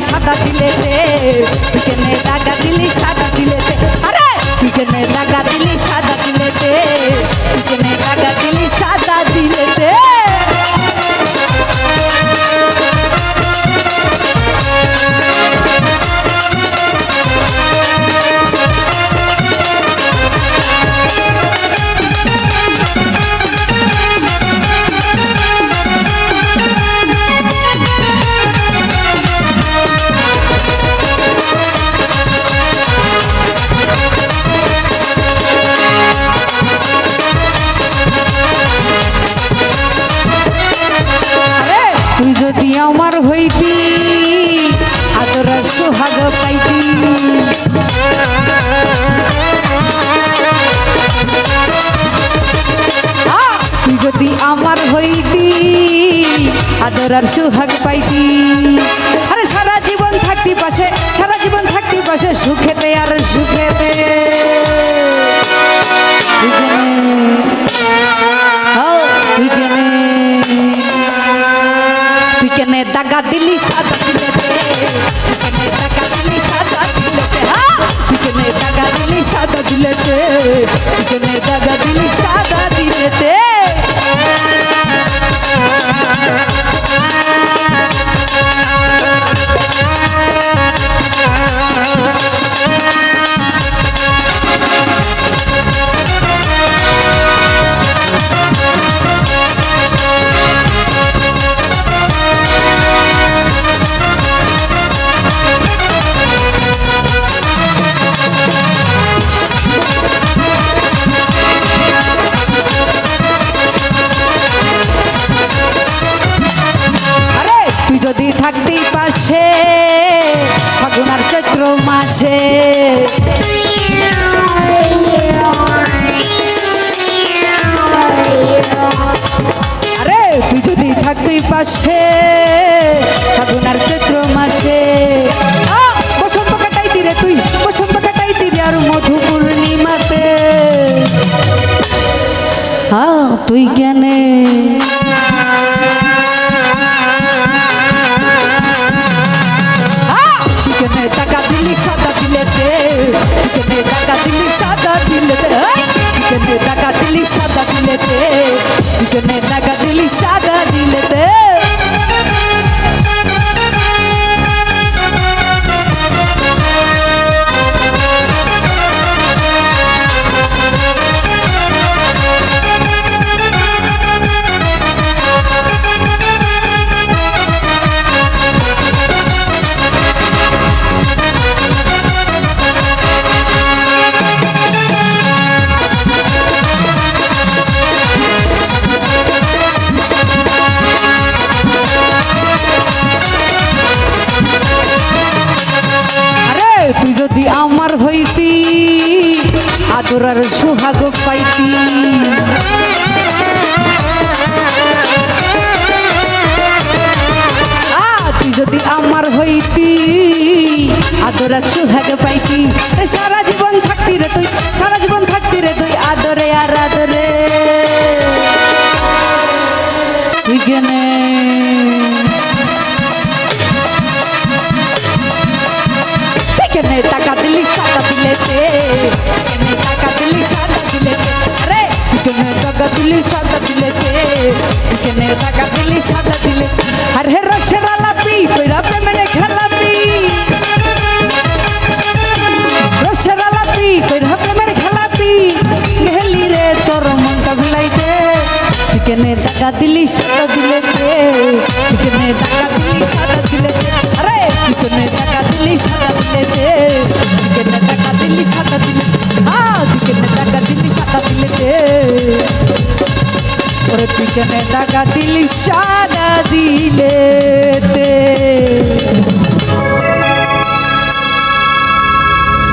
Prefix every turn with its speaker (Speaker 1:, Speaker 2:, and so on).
Speaker 1: সাদা দিলে রে কেনে দাগা দিলি সাদা দিলেতে যদি আমার হইতি আদর আর সোহাগ পাইতি। আরে সারা জীবন থাকতি পাশে, সারা জীবন থাকতি পাশে সুখেতে আর সুখেতে। দাগা দিলি, সাদা দিলি দাগা দিলি, সাদা কেনে দাগা দিলি, সাদা দিলেতে পাশে ফাগুন আর চৈত্র মাসে। আরে, তুই যদি থাকতি পাশে ফাগুন আর চৈত্র মাসে। বসন্ত কাটাইতি রে তুই, বসন্ত কাটাইতি রে আর মধু পূর্ণিমাতে। হ্যাঁ তুই কেনে? দিলি সাদা দিলেতে কেনে টাকা দিলি সাদা দিলেতে কেনে টাকা দিলি সাদা দিলেতে কেনে টাকা দিলি সাদা আদরার সোহাগ পাইতি তুই যদি আমার হইতি, আদরার সোহাগ পাইতি সারা জীবন থাকতি রে তুই, সারা জীবন থাকতি রে তুই, আদরে আর আদরে। তুই কেনে? টাকা দিলি সাদা দিলেতে টাকা দিলি সাদা দিলেতে আরে কেনে টাকা দিলি সাদা তুই কেনে টাকা দিলি সাদা দিলে আর, রসের আলাপি, কইরা প্রেমে খেলাপি। রসের আলাপি, কইরা প্রেমের খেলাপি। গেলি রে, তোর মনটা ভুলাইতে। কেনে টাকা দিলি সাদা দিলেতে কেনে টাকা দিলি পিছনে টাকা দিলি সারা দিলেতে